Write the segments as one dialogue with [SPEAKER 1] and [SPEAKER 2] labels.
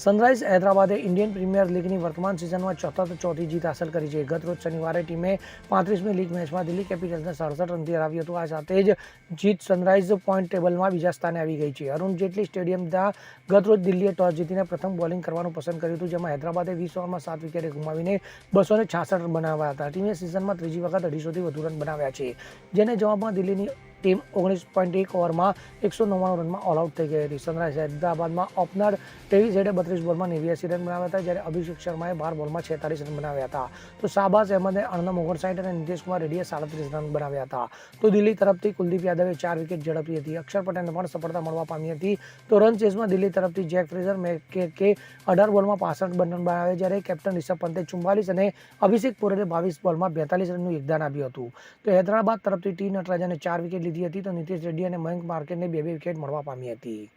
[SPEAKER 1] Sunrise હૈદરાબાદે Indian premier લીગની વર્તમાન સિઝનમાં સતત ચોથી જીત હાંસલ કરી છે. ગત રોજ શનિવારે ટીમે પાંત્રીસમી લીગ મેચમાં દિલ્હી કેપિટલ્સને સડસઠ રનથી હરાવ્યું હતું. આ સાથે જ જીત સનરાઇઝ પોઈન્ટ ટેબલમાં બીજા સ્થાને આવી ગઈ છે. અરુણ જેટલી સ્ટેડિયમ ત્યાં ગત રોજ દિલ્હીએ ટોસ જીતીને પ્રથમ બોલિંગ કરવાનું પસંદ કર્યું હતું, જેમાં હૈદરાબાદે વીસ ઓવરમાં સાત વિકેટે ગુમાવીને બસો ને છાસઠ રન બનાવ્યા હતા. ટીમે સિઝનમાં ત્રીજી વખત અઢીસોથી વધુ રન બનાવ્યા છે. જેને જવાબમાં દિલ્હીની ટીમ ઓગણીસ પોઈન્ટ એક ઓવરમાં એકસો નવ્વાણું રનમાં ઓલ આઉટ થઈ ગઈ હતી. સનરાઈઝ હૈદરાબાદમાં ઓપનર ટેવી જેડે બત્રીસ બોલમાં નેવ્યાસી રન બનાવ્યા હતા, જ્યારે અભિષેક શર્માએ બાર બોલમાં છેતાલીસ રન બનાવ્યા હતા. તો શાહબાઝ અહેમદે અણનમ ઓગણસાઠ અને નીતિશકુમાર રેડ્ડીએ સાડત્રીસ રન બનાવ્યા હતા. તો દિલ્હી તરફથી કુલદીપ યાદવે ચાર વિકેટ ઝડપી હતી. અક્ષર પટેલને પણ સફળતા મળવા પામી હતી. તો રન ચેસમાં દિલ્હી તરફથી જેક ફ્રેઝર, મેકે કે અઢાર બોલમાં પાસઠ રન બનાવ્યા જ્યારે કેપ્ટન રિષભ પંતે ચુમ્માલીસ અને અભિષેક પુરેલે બાવીસ બોલમાં બેતાલીસ રનનું યોગદાન આપ્યું હતું. તો હૈદરાબાદ તરફથી ટી નટરાજને ચાર વિકેટ લીધી હતી તો નીતિશ રેડ્ડી અને મયંક માર્કેટને બે બે વિકેટ મળવા પામી હતી.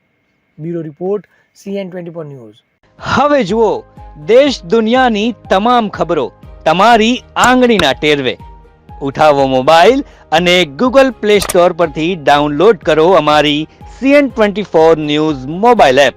[SPEAKER 1] Bureau report CN twenty four news.
[SPEAKER 2] હવે જુઓ, દેશ દુનિયાની તમામ ખબરો તમારી આંગળીના ટેરવે. ઉઠાવો મોબાઈલ અને ગૂગલ પ્લે સ્ટોર પરથી ડાઉનલોડ કરો અમારી CN twenty four news mobile app.